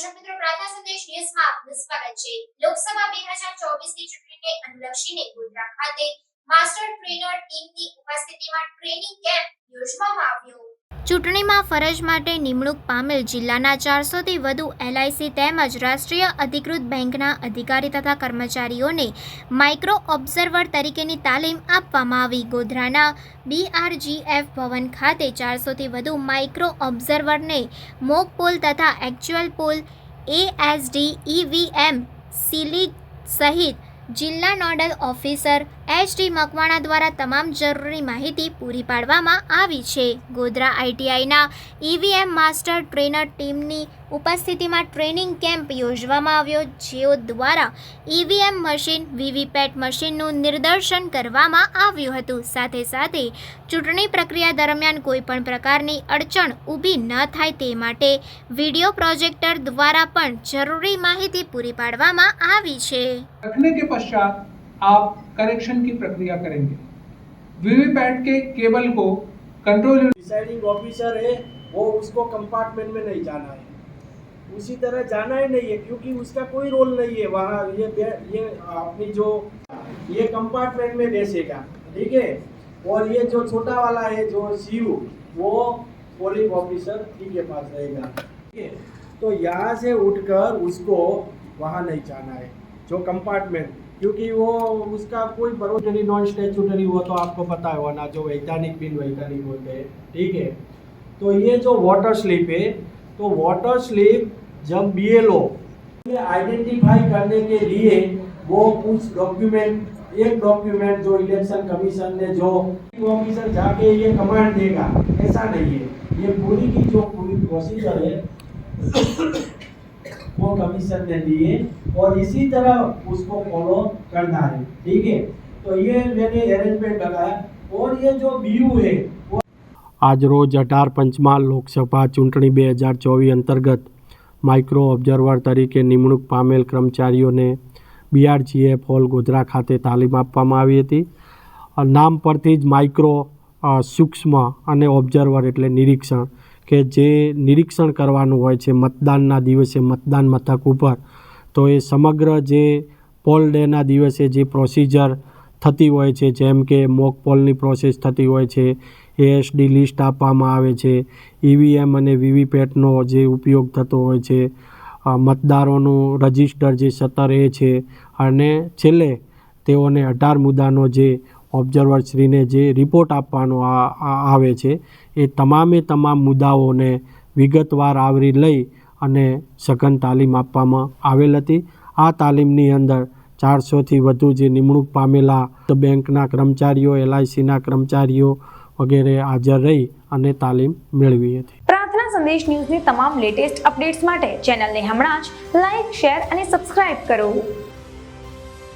સંદેશ ન્યૂઝમાં આપનું સ્વાગત છે. લોકસભા બે હજાર ચોવીસની ચૂંટણીને અનુલક્ષીને ગોધરા ખાતે માસ્ટર ટ્રેનર ટીમની ઉપસ્થિતિમાં ટ્રેનિંગ કેમ્પ યોજવામાં આવ્યો. ચૂંટણીમાં ફરજ માટે નિમણૂક પામેલ જિલ્લાના ચારસોથી વધુ એલઆઈસી તેમજ રાષ્ટ્રીય અધિકૃત બેંકના અધિકારી તથા કર્મચારીઓને માઇક્રો ઓબ્ઝર્વર તરીકેની તાલીમ આપવામાં આવી. ગોધરાના બીઆરજીએફ ભવન ખાતે ચારસોથી વધુ માઇક્રો ઓબ્ઝર્વરને મોક પોલ તથા એક્ચ્યુઅલ પોલ એએસડી ઈવીએમ સિલિક સહિત જિલ્લા nodal officer H D Makwana દ્વારા તમામ જરૂરી માહિતી પૂરી પાડવામાં આવી છે. ગોધરા આઈટીઆઈના ઈવીએમ માસ્ટર ટ્રેનર ટીમની ઉપસ્થિતિમાં ટ્રેનિંગ કેમ્પ યોજવામાં આવ્યો, જેઓ દ્વારા ઈવીએમ મશીન, વીવીપેટ મશીનનું નિદર્શન કરવામાં આવ્યું હતું. સાથે સાથે ચૂંટણી પ્રક્રિયા દરમિયાન કોઈપણ પ્રકારની અડચણ ઊભી ન થાય તે માટે વીડિયો પ્રોજેક્ટર દ્વારા પણ જરૂરી માહિતી પૂરી પાડવામાં આવી છે. आप कनेक्शन की प्रक्रिया करेंगे। वीवीपैट के केबल को कंट्रोल डिसाइडिंग ऑफिसर है, वो उसको कंपार्टमेंट में नहीं जाना है। उसी तरह जाना ही नहीं है, क्योंकि उसका कोई रोल नहीं है वहाँ। ये ये अपनी जो ये कंपार्टमेंट में बैसेगा ठीक है? और ये जो छोटा वाला है, जो सीयू वो पोलिंग ऑफिसर ठीक के पास रहेगा, ठीक है? तो यहाँ से उठकर उसको वहाँ नहीं जाना है, जो कंपार्टमेंट क्योंकि वो, उसका कोई बरोटरी नॉन स्टेचुटरी वो तो आपको पता है ना, जो वैज्ञानिक बिन वैज्ञानिक होते हैं, ठीक है? तो ये जो वाटर स्लिप है तो वाटर स्लिप जब बी ये आइडेंटिफाई करने के लिए वो कुछ डॉक्यूमेंट एक डॉक्यूमेंट जो इलेक्शन कमीशन ने जो ऑफिसर जाके ये कमांड देगा, ऐसा नहीं है। ये पूरी की जो पूरी प्रोसीजर है वो कमीशन ने दिए और इसी तरह उसको फॉलो करना है ठीक है तो ये मैंने अरेंजमेंट लगाया और ये जो बीयू है वो આજરોજ અઢાર પંચમહાલ લોકસભા ચૂંટણી બે હજાર ચોવીસ અંતર્ગત માઇક્રો ઓબ્ઝર્વર તરીકે નિમણૂક પામેલ કર્મચારીઓને બીઆરજીએફ હોલ ગોધરા ખાતે તાલીમ આપવામાં આવી હતી અ, નામ પરથી જ માઇક્રો અ, સૂક્ષ્મ અને ઓબ્ઝર્વર એટલે નિરીક્ષણ કે જે નિરીક્ષણ કરવાનું હોય છે મતદાનના દિવસે, મતદાન મથક ઉપર, તો એ સમગ્ર જે પોલ ડેના દિવસે જે પ્રોસિજર થતી હોય છે, જેમ કે મોક પોલની પ્રોસેસ થતી હોય છે એએસડી લિસ્ટ આપવામાં આવે છે ઈવીએમ અને વીવીપેટનો જે ઉપયોગ થતો હોય છે મતદારોનું રજિસ્ટર જે સત્તર એ છે, અને છેલ્લે તેઓને અઢાર મુદ્દાનો જે ઓબ્ઝર્વરશ્રીને જે રિપોર્ટ આપવાનો આવે છે, એ તમામે તમામ મુદ્દાઓને વિગતવાર આવરી લઈ અને સઘન તાલીમ આપવામાં આવેલ હતી. આ તાલીમની અંદર ચારસોથી વધુ જે નિમણૂક પામેલા બેંકના કર્મચારીઓ, એલઆઈસીના કર્મચારીઓ વગેરે હાજર રહી અને તાલીમ મેળવી હતી. પ્રાર્થના સંદેશ ન્યૂઝની તમામ લેટેસ્ટ અપડેટ્સ માટે ચેનલને હમણાં જ લાઈક શેર અને સબસ્ક્રાઇબ કરો.